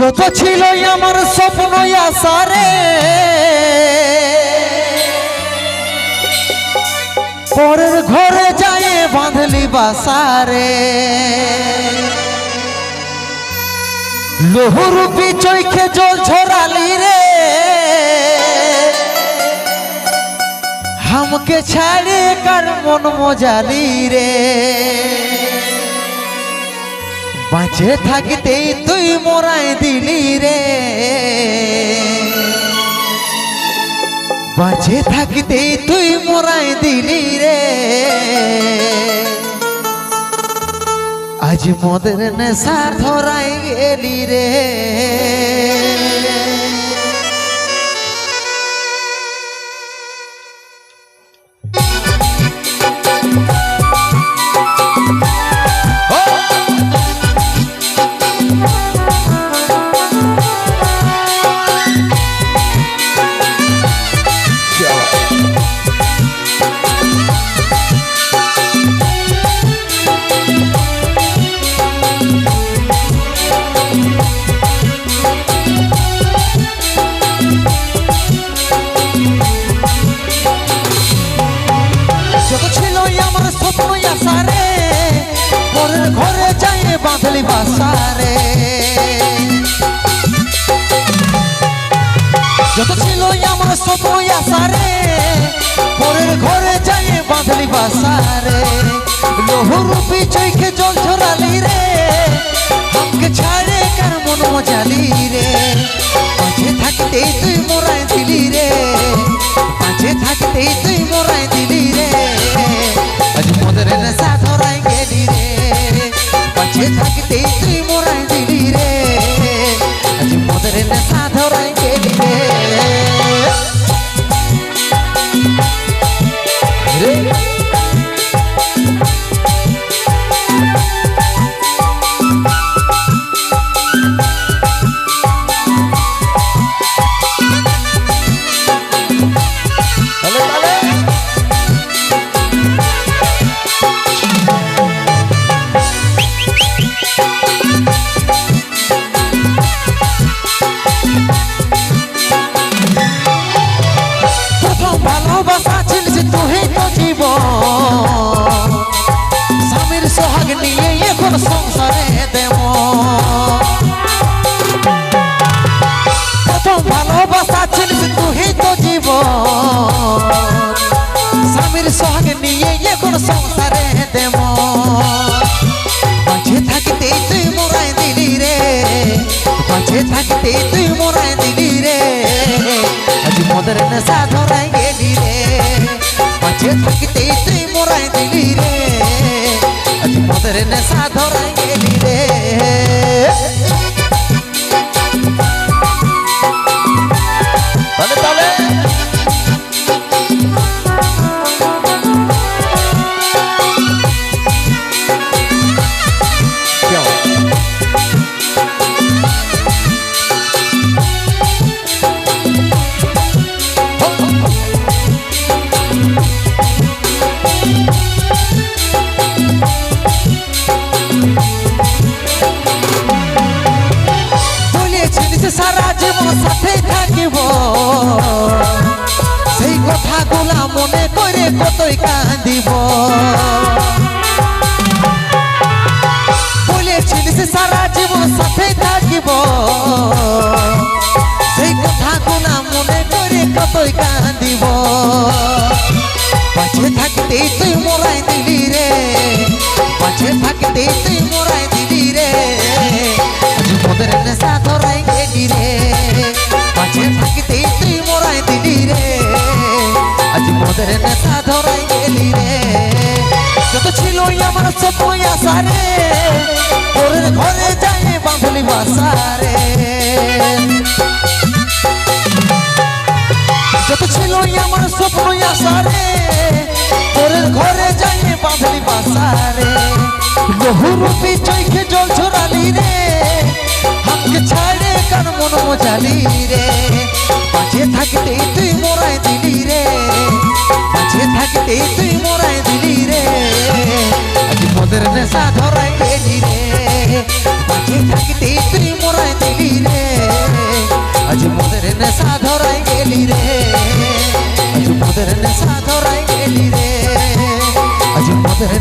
যত ছিল আমার স্বপ্ন আসারে পরের ঘরে যায় বাঁধলি বাসারে। লোহরূপী চৈখে জল ছড়ালি রে, হামকে ছাড়ে কার মন মজালি রে। বাঁচে থাকতে তুই মোরাই দিলি রে। বাঁচে থাকতে তুই মোরাই দিলি রে। আজ মদের নেশা ধরাই গেলি রে। জল ঝরালি রে। আমাকে ছাড়ে কার মন মজালি রে। পাশে থাকতেই তুই মোরাই দিলি রে। পাশে থাকতেই তুই সংসারে দেব। প্রথম ভালোবাসা ছিল যে তুই তো জীবন। স্বামীর সোহাগ নিয়ে এখন সংসারে দেব। বাঁচে থাকতে তুই মোরাই দিলি রে। বাঁচে থাকতে তুই মোরাই দিলি রে। আজ মদের নেশা নেশা ধরাই কথাগুলা মনে করে কতই কাঁদিব। বলেছিলিস সারা জীবন সাথে থাকিব। সেই কথাগুলা মনে করে কতই কাঁদিব। থাকতে তুই মোরাই দিলি রে। পাছে থাকতে তুই মোরাই দিলি রে। আজ মোদের রে। মোদের নেশা ধরাই গেলি রে। যত ছিল আমার স্বপ্ন আশা রে ঘরে যাই বাঁধলি বাসা রে। যত ছিল আমার স্বপ্ন আসারে তোরের ঘরে যাই বাঁধলি বাসারে বহুরূপী চৈখে জল ছড়ালি রে আমাকে ছাড়ে কার মন মজালি রে। বাঁচিয়ে থাকতে তুই মোরাই দিলি রে। বাঁচিয়ে থাকতে তুই মোরাই দিলি রে। আজ মদের নেশা ধরাই দিলি রে। বাঁচিয়ে থাকতে তুই মোরাই দিলি রে। আজ মদের নেশা ধরাই গেলি রে। আজ মদের নেশা ধরাই গেলি রে। আজ মদের